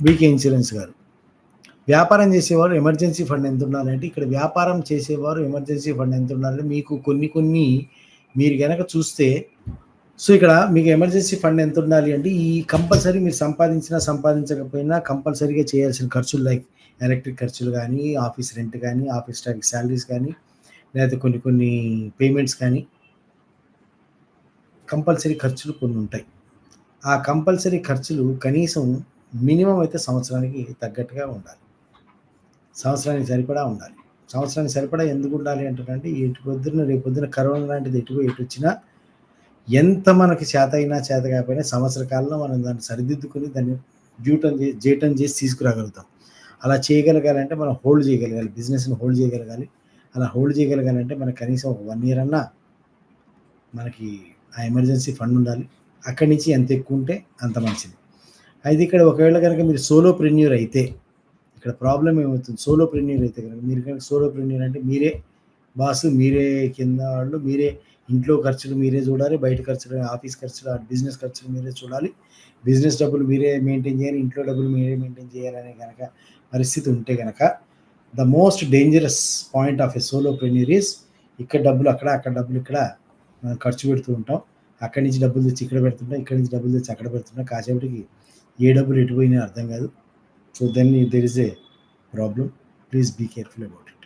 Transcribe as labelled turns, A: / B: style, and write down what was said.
A: BK insurance గారు. వ్యాపారం చేసేవారు ఎమర్జెన్సీ ఫండ్ ఎంత ఉండాలంటే ఇక్కడ వ్యాపారం చేసేవారు ఎమర్జెన్సీ ఫండ్ ఎంత ఉండాలంటే మీకు కొన్ని కొన్ని మీరు కనుక చూస్తే సో ఇక్కడ మీకు ఎమర్జెన్సీ ఫండ్ ఎంత ఉండాలి అంటే ఈ కంపల్సరీ మీరు సంపాదించినా సంపాదించకపోయినా కంపల్సరీగా చేయాల్సిన ఖర్చులు లైక్ ఎలక్ట్రిక్ ఖర్చులు కానీ ఆఫీస్ రెంట్ కానీ ఆఫీస్ స్టాఫ్ శాలరీస్ కానీ లేకపోతే కొన్ని కొన్ని పేమెంట్స్ కానీ కంపల్సరీ ఖర్చులు కొన్ని ఉంటాయి. ఆ కంపల్సరీ ఖర్చులు కనీసం మినిమం అయితే సంవత్సరానికి తగ్గట్టుగా ఉండాలి. సంవత్సరానికి సరిపడా ఉండాలి. సంవత్సరానికి సరిపడా ఎందుకు ఉండాలి అంటారంటే ఎటు పొద్దున్న రేపు పొద్దున కరోనా లాంటిది ఎటు ఎటు వచ్చినా ఎంత మనకి చేత అయినా చేత కాకపోయినా సంవత్సర కాలంలో మనం దాన్ని సరిదిద్దుకుని దాన్ని డ్యూటన్ చేసి జేటన్ చేసి తీసుకురాగలుగుతాం. అలా చేయగలగాలంటే మనం హోల్డ్ చేయగలగాలి. బిజినెస్ని హోల్డ్ చేయగలగాలి. అలా హోల్డ్ చేయగలగాలంటే మనకి కనీసం ఒక వన్ ఇయర్ అన్నా మనకి ఆ ఎమర్జెన్సీ ఫండ్ ఉండాలి. అక్కడి నుంచి ఎంత ఎక్కువ ఉంటే అంత మంచిది. అయితే ఇక్కడ ఒకవేళ కనుక మీరు సోలో ప్రెన్యూర్ అయితే ఇక్కడ ప్రాబ్లం ఏమవుతుంది? సోలో ప్రెన్యూర్ అయితే కనుక మీరు కనుక సోలో ప్రెన్యూర్ అంటే మీరే బాసు మీరే కింద వాళ్ళు మీరే ఇంట్లో ఖర్చులు మీరే చూడాలి బయట ఖర్చులు ఆఫీస్ ఖర్చులు బిజినెస్ ఖర్చులు మీరే చూడాలి. బిజినెస్ డబ్బులు మీరే మెయింటైన్ చేయాలి ఇంట్లో డబ్బులు మీరే మెయింటైన్ చేయాలనే కనుక పరిస్థితి ఉంటే కనుక the most dangerous point of a solopreneur is ఇక్కడ డబ్బులు అక్కడ అక్కడ డబ్బులు ఇక్కడ మనం ఖర్చు పెడుతూ ఉంటాం. అక్కడి నుంచి డబ్బులు తెచ్చి ఇక్కడ పెడుతుంటాం ఇక్కడి నుంచి డబ్బులు తెచ్చి అక్కడ పెడుతుంటాం. కాసేపటికి ఏ డబ్బులు ఎటు పోయినా అర్థం కాదు. So then there is a problem please be careful about it